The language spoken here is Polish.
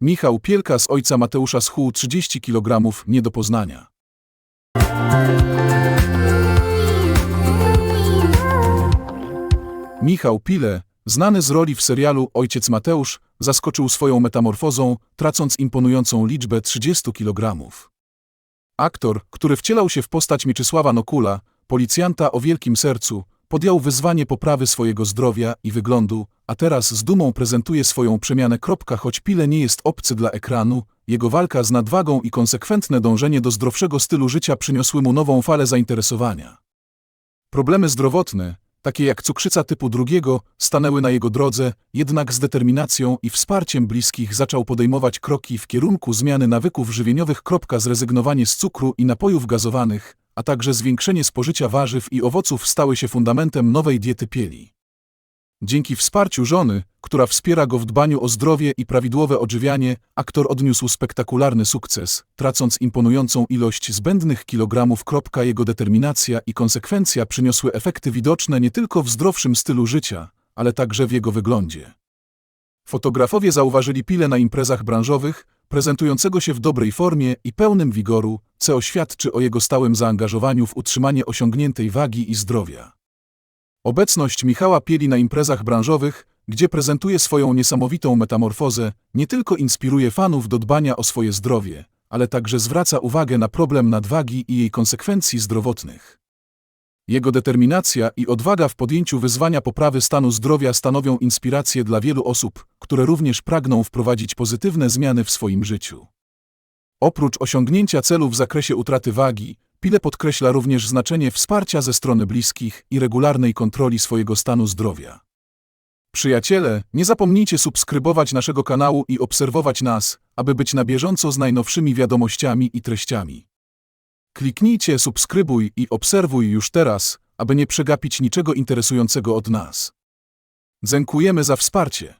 Michał Pielka z ojca Mateusza Schół 30 kg nie do poznania. Michał Pile, znany z roli w serialu Ojciec Mateusz, zaskoczył swoją metamorfozą, tracąc imponującą liczbę 30 kg. Aktor, który wcielał się w postać Mieczysława Nokula, policjanta o wielkim sercu, podjął wyzwanie poprawy swojego zdrowia i wyglądu, a teraz z dumą prezentuje swoją przemianę. Choć Pile nie jest obcy dla ekranu, jego walka z nadwagą i konsekwentne dążenie do zdrowszego stylu życia przyniosły mu nową falę zainteresowania. Problemy zdrowotne, takie jak cukrzyca typu drugiego, stanęły na jego drodze, jednak z determinacją i wsparciem bliskich zaczął podejmować kroki w kierunku zmiany nawyków żywieniowych. Zrezygnowanie z cukru i napojów gazowanych, a także zwiększenie spożycia warzyw i owoców stały się fundamentem nowej diety pieli. Dzięki wsparciu żony, która wspiera go w dbaniu o zdrowie i prawidłowe odżywianie, aktor odniósł spektakularny sukces, tracąc imponującą ilość zbędnych kilogramów. Jego determinacja i konsekwencja przyniosły efekty widoczne nie tylko w zdrowszym stylu życia, ale także w jego wyglądzie. Fotografowie zauważyli Pile na imprezach branżowych, prezentującego się w dobrej formie i pełnym wigoru, co świadczy o jego stałym zaangażowaniu w utrzymanie osiągniętej wagi i zdrowia. Obecność Michała Pieli na imprezach branżowych, gdzie prezentuje swoją niesamowitą metamorfozę, nie tylko inspiruje fanów do dbania o swoje zdrowie, ale także zwraca uwagę na problem nadwagi i jej konsekwencji zdrowotnych. Jego determinacja i odwaga w podjęciu wyzwania poprawy stanu zdrowia stanowią inspirację dla wielu osób, które również pragną wprowadzić pozytywne zmiany w swoim życiu. Oprócz osiągnięcia celu w zakresie utraty wagi, Pile podkreśla również znaczenie wsparcia ze strony bliskich i regularnej kontroli swojego stanu zdrowia. Przyjaciele, nie zapomnijcie subskrybować naszego kanału i obserwować nas, aby być na bieżąco z najnowszymi wiadomościami i treściami. Kliknijcie subskrybuj i obserwuj już teraz, aby nie przegapić niczego interesującego od nas. Dziękujemy za wsparcie.